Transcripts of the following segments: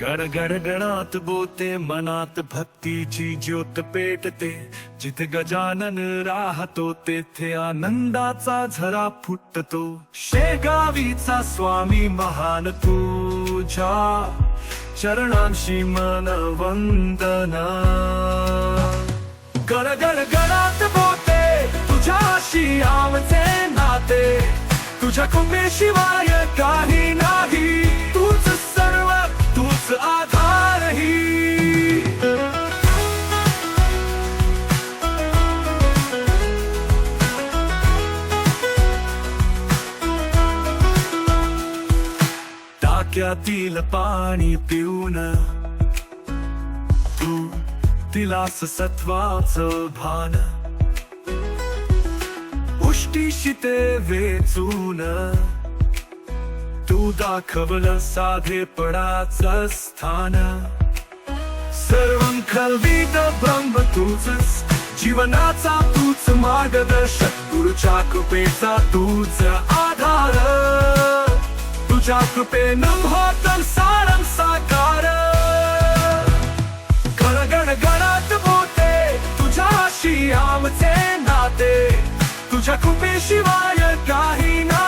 गड गड गणात बोते मनात भक्तीची ज्योत पेटते। जिथे गजानन राहतो तेथे आनंदाचा झरा फुटतो। शेगावीचा स्वामी महान तुझ्या चरणांशी मन वंदना। गड गड गणात बोते तुझ्याशी आमचे नाते। तुझ्या कुंभेशिवाय काही ना टाक्यातील पाणी पिऊन. तू दिलास सत्वाचं भान. पुष्टीशी ते वेचून. तू दाखवलं साधेपणाचं स्थान. सर्वं खलवीत ब्रह्म तुझ जीवनाचा तूच मार्गदर्शक. गुरुच्या कृपेचा तूच आधार. तुझ्या कृपेनं होतं सारं साकार. गणगण गणात बोते तुझ्याशी आमचे नाते. तुझ्या कृपेशिवाय काही ना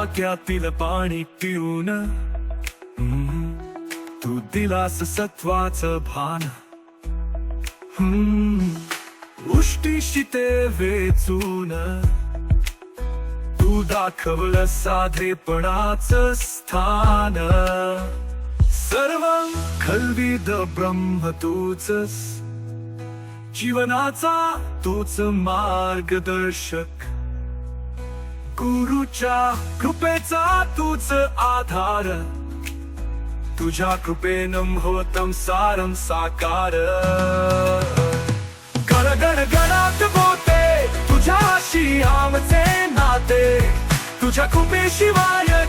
टाक्यातील पाणी पिऊन. तू दिलास सत्वाचं भान. हम्म, उष्टीशी ते वेचून. तू दाखवलं साधेपणाचं स्थान. सर्व खलविद ब्रह्म तूच जीवनाचा तूच मार्गदर्शक. गुरुच्या कृपेचा तूच आधार. तुझ्या कृपेन होतं सारं साकार. गडगड गण गणात बोते तुझ्याशी आमचे नाते. तुझ्या कृपेशिवाय